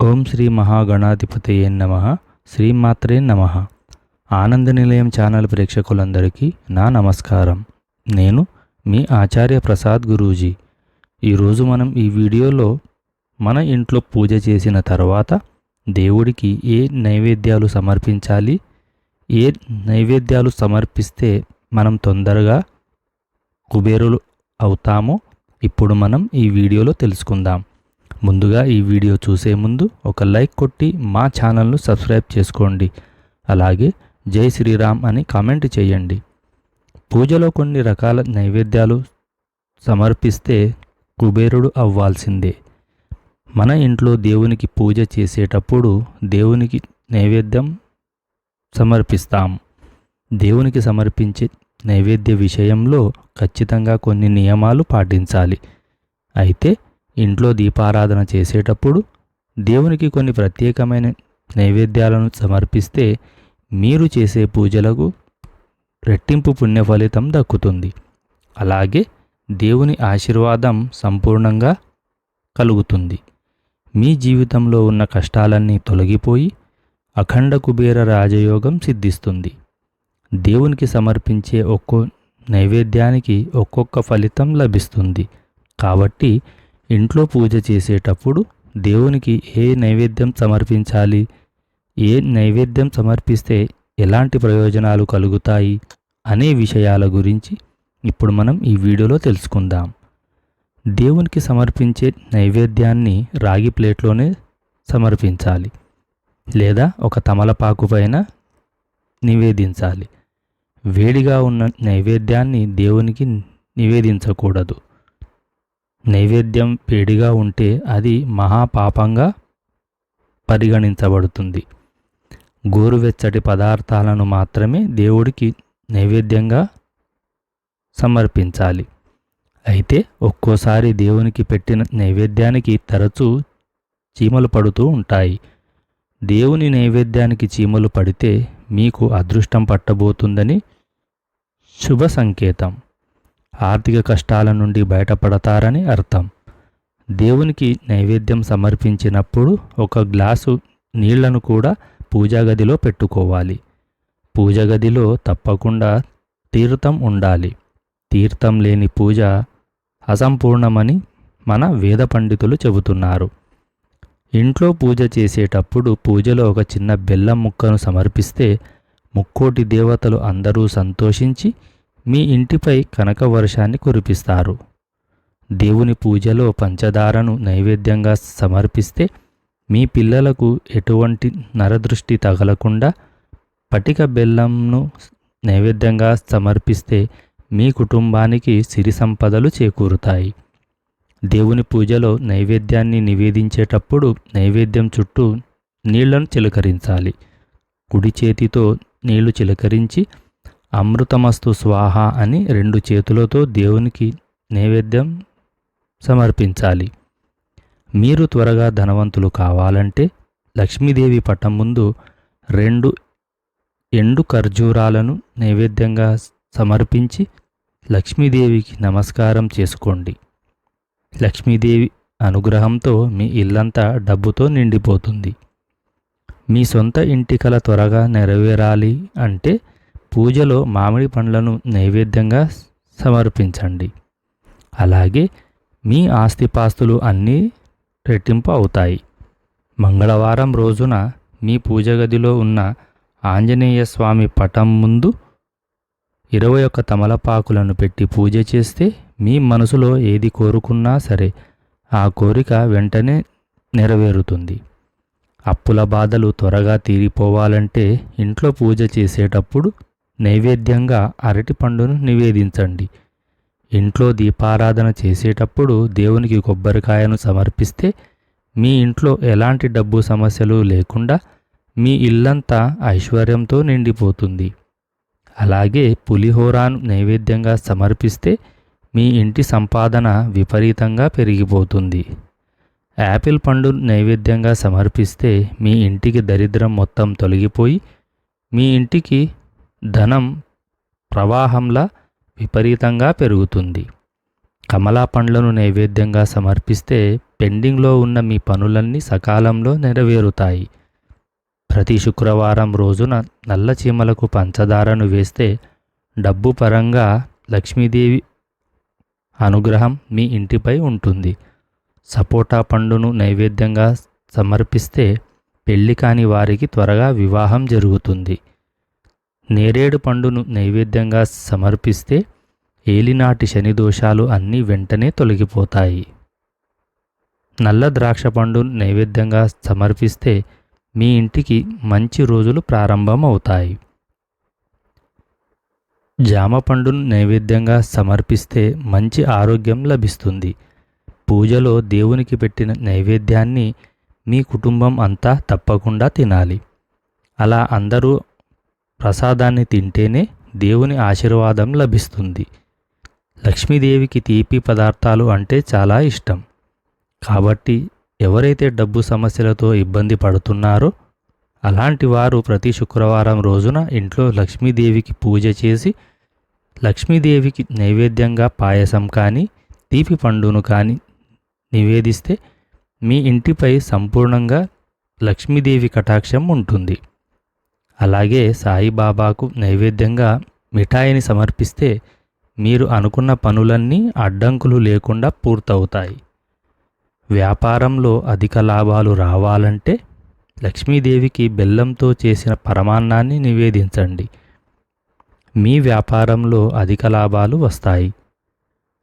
ఓం శ్రీ మహాగణాధిపతయే నమ శ్రీమాత్రే నమ. ఆనంద నిలయం ఛానల్ ప్రేక్షకులందరికీ నా నమస్కారం. నేను మీ ఆచార్య ప్రసాద్ గురూజీ. ఈరోజు మనం ఈ వీడియోలో మన ఇంట్లో పూజ చేసిన తర్వాత దేవుడికి ఏ నైవేద్యాలు సమర్పించాలి? ఏ నైవేద్యాలు సమర్పిస్తే మనం తొందరగా కుబేరులు అవుతామో ఇప్పుడు మనం ఈ వీడియోలో తెలుసుకుందాం. ముందుగా ఈ వీడియో చూసే ముందు ఒక లైక్ కొట్టి మా ఛానల్ను సబ్స్క్రైబ్ చేసుకోండి. అలాగే జై శ్రీరామ్ అని కామెంట్ చేయండి. పూజలో కొన్ని రకాల నైవేద్యాలు సమర్పిస్తే కుబేరుడు అవ్వాల్సిందే. మన ఇంట్లో దేవునికి పూజ చేసేటప్పుడు దేవునికి నైవేద్యం సమర్పిస్తాం. దేవునికి సమర్పించే నైవేద్య విషయంలో ఖచ్చితంగా కొన్ని నియమాలు పాటించాలి. అయితే ఇంట్లో దీపారాధన చేసేటప్పుడు దేవునికి కొన్ని ప్రత్యేకమైన నైవేద్యాలను సమర్పిస్తే మీరు చేసే పూజలకు రెట్టింపు పుణ్య ఫలితం దక్కుతుంది. అలాగే దేవుని ఆశీర్వాదం సంపూర్ణంగా కలుగుతుంది. మీ జీవితంలో ఉన్న కష్టాలన్నీ తొలగిపోయి అఖండ కుబేర రాజయోగం సిద్ధిస్తుంది. దేవునికి సమర్పించే ఒక్కో నైవేద్యానికి ఒక్కొక్క ఫలితం లభిస్తుంది. కాబట్టి ఇంట్లో పూజ చేసేటప్పుడు దేవునికి ఏ నైవేద్యం సమర్పించాలి? ఏ నైవేద్యం సమర్పిస్తే ఎలాంటి ప్రయోజనాలు కలుగుతాయి? అనే విషయాల గురించి ఇప్పుడు మనం ఈ వీడియోలో తెలుసుకుందాం. దేవునికి సమర్పించే నైవేద్యాన్ని రాగి ప్లేట్లోనే సమర్పించాలి. లేదా ఒక తమలపాకు పైన నివేదించాలి. వేడిగా ఉన్న నైవేద్యాన్ని దేవునికి నివేదించకూడదు. నైవేద్యం వేడిగా ఉంటే అది మహాపాపంగా పరిగణించబడుతుంది. గోరువెచ్చటి పదార్థాలను మాత్రమే దేవుడికి నైవేద్యంగా సమర్పించాలి. అయితే ఒక్కోసారి దేవునికి పెట్టిన నైవేద్యానికి తరచూ చీమలు పడుతూ ఉంటాయి. దేవుని నైవేద్యానికి చీమలు పడితే మీకు అదృష్టం పట్టబోతుందని శుభ సంకేతం. ఆర్థిక కష్టాల నుండి బయటపడతారని అర్థం. దేవునికి నైవేద్యం సమర్పించినప్పుడు ఒక గ్లాసు నీళ్ళను కూడా పూజాగదిలో పెట్టుకోవాలి. పూజ గదిలో తప్పకుండా తీర్థం ఉండాలి. తీర్థం లేని పూజ అసంపూర్ణమని మన వేద పండితులు చెబుతున్నారు. ఇంట్లో పూజ చేసేటప్పుడు పూజలో ఒక చిన్న బెల్లం ముక్కను సమర్పిస్తే ముక్కోటి దేవతలు అందరూ సంతోషించి మీ ఇంటిపై కనక వర్షాన్ని కురిపిస్తారు. దేవుని పూజలో పంచదారను నైవేద్యంగా సమర్పిస్తే మీ పిల్లలకు ఎటువంటి నరదృష్టి తగలకుండా పటిక బెల్లంను నైవేద్యంగా సమర్పిస్తే మీ కుటుంబానికి సిరి సంపదలు చేకూరుతాయి. దేవుని పూజలో నైవేద్యాన్ని నివేదించేటప్పుడు నైవేద్యం చుట్టూ నీళ్ళను చిలకరించాలి. కుడి చేతితో నీళ్ళు చిలకరించి అమృతమస్తు స్వాహ అని రెండు చేతులతో దేవునికి నైవేద్యం సమర్పించాలి. మీరు త్వరగా ధనవంతులు కావాలంటే లక్ష్మీదేవి పటం ముందు రెండు ఎండు ఖర్జూరాలను నైవేద్యంగా సమర్పించి లక్ష్మీదేవికి నమస్కారం చేసుకోండి. లక్ష్మీదేవి అనుగ్రహంతో మీ ఇల్లంతా డబ్బుతో నిండిపోతుంది. మీ సొంత ఇంటి కల త్వరగా నెరవేరాలి అంటే పూజలో మామిడి పండ్లను నైవేద్యంగా సమర్పించండి. అలాగే మీ ఆస్తిపాస్తులు అన్నీ రెట్టింపు అవుతాయి. మంగళవారం రోజున మీ పూజ గదిలో ఉన్న ఆంజనేయ స్వామి పటం ముందు ఇరవై ఒక్క తమలపాకులను పెట్టి పూజ చేస్తే మీ మనసులో ఏది కోరుకున్నా సరే ఆ కోరిక వెంటనే నెరవేరుతుంది. అప్పుల బాధలు త్వరగా తీరిపోవాలంటే ఇంట్లో పూజ చేసేటప్పుడు నైవేద్యంగా అరటి పండును నివేదించండి. ఇంట్లో దీపారాధన చేసేటప్పుడు దేవునికి కొబ్బరికాయను సమర్పిస్తే మీ ఇంట్లో ఎలాంటి డబ్బు సమస్యలు లేకుండా మీ ఇల్లంతా ఐశ్వర్యంతో నిండిపోతుంది. అలాగే పులిహోరాను నైవేద్యంగా సమర్పిస్తే మీ ఇంటి సంపాదన విపరీతంగా పెరిగిపోతుంది. యాపిల్ పండు నైవేద్యంగా సమర్పిస్తే మీ ఇంటికి దరిద్రం మొత్తం తొలగిపోయి మీ ఇంటికి ధనం ప్రవాహంలా విపరీతంగా పెరుగుతుంది. కమలా పండ్లను నైవేద్యంగా సమర్పిస్తే పెండింగ్లో ఉన్న మీ పనులన్నీ సకాలంలో నెరవేరుతాయి. ప్రతి శుక్రవారం రోజున నల్ల చీమలకు పంచదారను వేస్తే డబ్బు పరంగా లక్ష్మీదేవి అనుగ్రహం మీ ఇంటిపై ఉంటుంది. సపోటా పండును నైవేద్యంగా సమర్పిస్తే పెళ్ళి కాని వారికి త్వరగా వివాహం జరుగుతుంది. నేరేడు పండును నైవేద్యంగా సమర్పిస్తే ఏలినాటి శని దోషాలు అన్నీ వెంటనే తొలగిపోతాయి. నల్ల ద్రాక్ష పండు నైవేద్యంగా సమర్పిస్తే మీ ఇంటికి మంచి రోజులు ప్రారంభమవుతాయి. జామ పండును నైవేద్యంగా సమర్పిస్తే మంచి ఆరోగ్యం లభిస్తుంది. పూజలో దేవునికి పెట్టిన నైవేద్యాన్ని మీ కుటుంబం అంతా తప్పకుండా తినాలి. అలా అందరూ ప్రసాదాన్ని తింటేనే దేవుని ఆశీర్వాదం లభిస్తుంది. లక్ష్మీదేవికి తీపి పదార్థాలు అంటే చాలా ఇష్టం. కాబట్టి ఎవరైతే డబ్బు సమస్యలతో ఇబ్బంది పడుతున్నారో అలాంటి వారు ప్రతి శుక్రవారం రోజున ఇంట్లో లక్ష్మీదేవికి పూజ చేసి లక్ష్మీదేవికి నైవేద్యంగా పాయసం కానీ తీపి పండును కానీ నివేదిస్తే మీ ఇంటిపై సంపూర్ణంగా లక్ష్మీదేవి కటాక్షం ఉంటుంది. అలాగే సాయిబాబాకు నైవేద్యంగా మిఠాయిని సమర్పిస్తే మీరు అనుకున్న పనులన్నీ అడ్డంకులు లేకుండా పూర్తవుతాయి. వ్యాపారంలో అధిక లాభాలు రావాలంటే లక్ష్మీదేవికి బెల్లంతో చేసిన పరమాన్నాన్ని నివేదించండి. మీ వ్యాపారంలో అధిక లాభాలు వస్తాయి.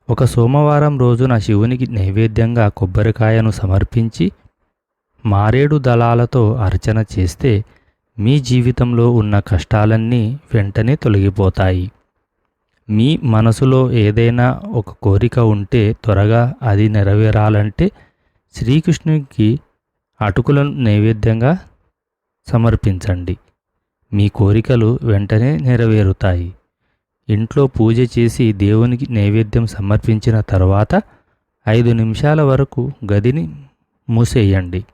ఒక సోమవారం రోజున శివునికి నైవేద్యంగా కొబ్బరికాయను సమర్పించి మారేడు దళాలతో అర్చన చేస్తే మీ జీవితంలో ఉన్న కష్టాలన్నీ వెంటనే తొలగిపోతాయి. మీ మనసులో ఏదైనా ఒక కోరిక ఉంటే త్వరగా అది నెరవేరాలంటే శ్రీకృష్ణునికి అటుకులను నైవేద్యంగా సమర్పించండి. మీ కోరికలు వెంటనే నెరవేరుతాయి. ఇంట్లో పూజ చేసి దేవునికి నైవేద్యం సమర్పించిన తర్వాత ఐదు నిమిషాల వరకు గదిని మూసేయండి.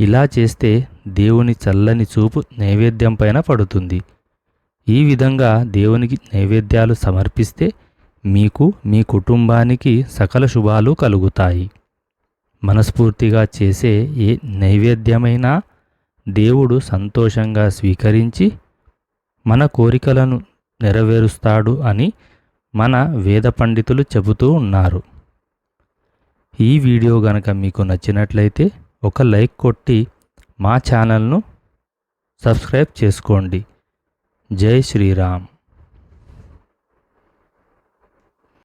ఇలా చేస్తే దేవుని చల్లని చూపు నైవేద్యం పైన పడుతుంది. ఈ విధంగా దేవునికి నైవేద్యాలు సమర్పిస్తే మీకు మీ కుటుంబానికి సకల శుభాలు కలుగుతాయి. మనస్ఫూర్తిగా చేసే ఏ నైవేద్యమైనా దేవుడు సంతోషంగా స్వీకరించి మన కోరికలను నెరవేరుస్తాడు అని మన వేద పండితులు చెబుతూ ఉన్నారు. ఈ వీడియో గనక మీకు నచ్చినట్లయితే ఒక లైక్ కొట్టి మా ఛానల్ను సబ్స్క్రైబ్ చేసుకోండి. జై శ్రీరామ్.